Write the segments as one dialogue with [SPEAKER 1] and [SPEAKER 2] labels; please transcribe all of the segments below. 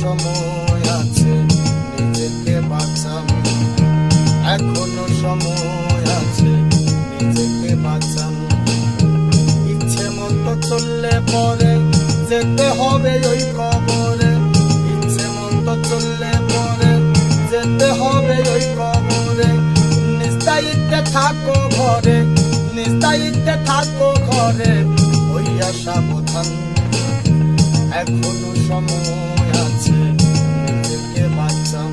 [SPEAKER 1] সময় আছে, নিজেকে বাঁচানো সময় আছে, নিজেকে বাঁচানো ইচ্ছে মতো চললে পরে যেতে হবে ওই কবরে। ইচ্ছে মতো চললে পরে যেতে হবে ওই কবরে। নিস্তায়িতে ঘরে নিস্তায়িতে থাকো ঘরে, ওই আশা বোধান। এখনও সময় আছে। নিজেকে বাঁচান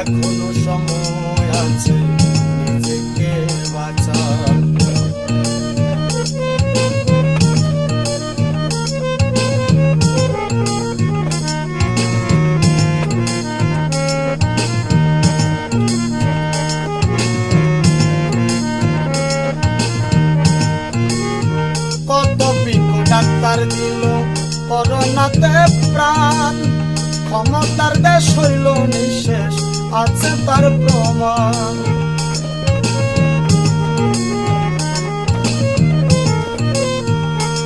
[SPEAKER 1] এখনও সময় আছে। নিজেকে বাঁচান। কত বিজ্ঞ ডাক্তার দিল করোনাতে প্রাণ। ক্ষমতার দেশ হইল নিঃশেষ, আছে তার প্রমাণ।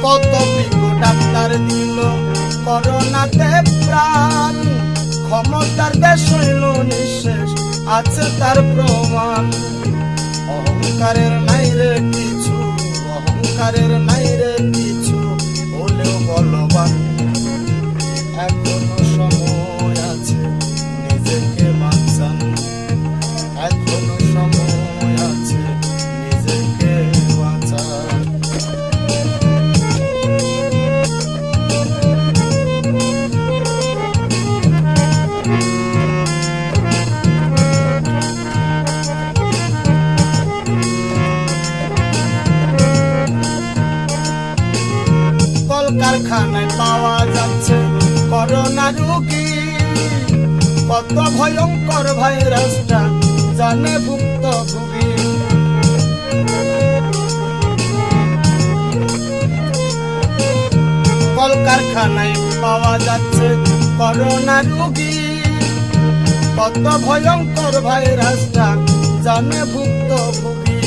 [SPEAKER 1] কত বিজ্ঞ ডাক্তার দিল করোনাতে প্রাণ। ক্ষমতার দেশ হইল নিঃশেষ, আছে তার প্রমাণ। অহংকারের নাই রে কিছু, অহংকারের নাই কলকারখানায় পাওয়া যাচ্ছে করোনা রোগী। কত ভয়ঙ্কর ভাইরাসটা, জানে ভুক্ত কলকারখানায় পাওয়া যাচ্ছে করোনা রোগী। কত ভয়ঙ্কর ভাইরাসটা, জানে ভুক্ত ভুগি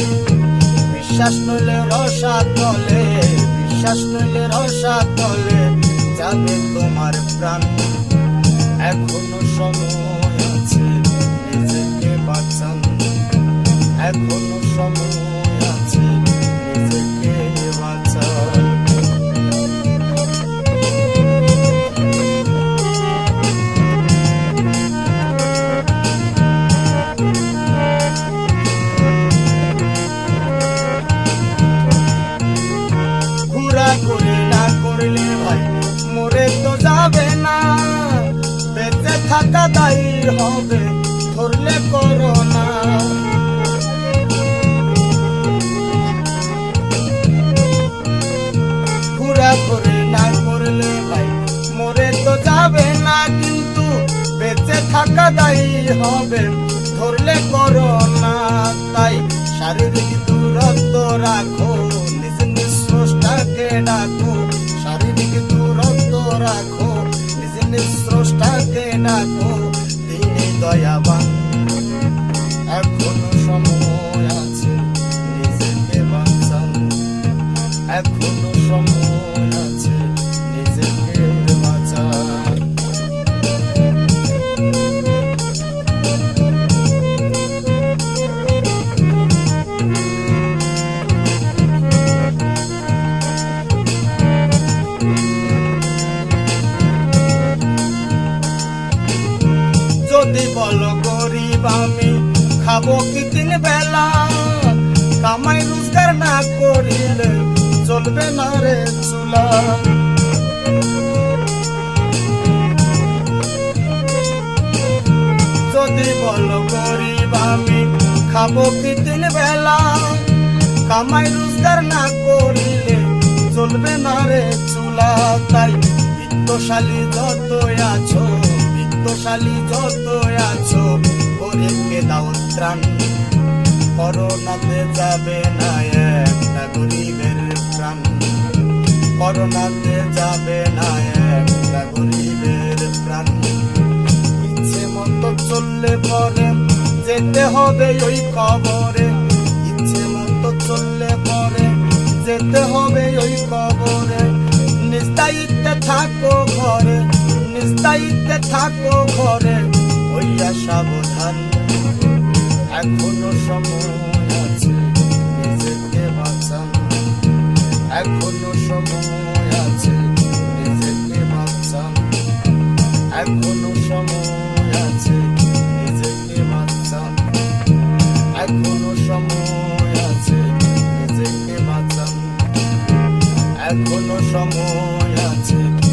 [SPEAKER 1] বিশ্বাস নইলে রসা তলে বিশ্বাস নইলে রসা তলে যাবে তোমার প্রাণ। এখনও সময় আছে নিজেকে বাঁচান। এখনও সময় থাকা দায়ীর হবে, ধরলে করোনা। ঘুরি না করলে ভাই, মরে তো যাবে না, কিন্তু বেঁচে থাকা দায়ী হবে, ধরলে করোনা। তাই শারীরিক দূরত্ব রাখো, নিজ নিঃশ্বাসটাকে ডাকো। নিঃশ্বাসটাকে ডাকো তিনি দয়াবান খাব কি তিন বেলা। কামাই রোজগার না করিলে চলবে না রে চুলা। যদি বলো গরিব আমি খাব কি বেলা, কামাই রোজগার না করিলে চলবে না রে চুলা। তাই বিত্তশালী যত আছো, বিত্তশালী যত আছো গরিবকে দাও ত্রাণ। করোনাতে যাবে না একটা গরিবের প্রাণ। করোনাতে যাবে না একটা গরিবের প্রাণ। ইচ্ছে মতো চললে পরে যেতে হবে ওই কবরে। ইচ্ছে মতো চললে পরে যেতে হবে ওই কবরে। নিস্তায়িত্বে থাকো ঘরে নিস্তায়িত্বে থাকো ঘরে। হইয়া সাবধান। এখনও সময় আছে, নিজেকে বাঁচান। এখনও সময় আছে, নিজেকে বাঁচান। এখনও সময় আছে, নিজেকে বাঁচান। এখনও সময় আছে, নিজেকে বাঁচান। এখনও সময়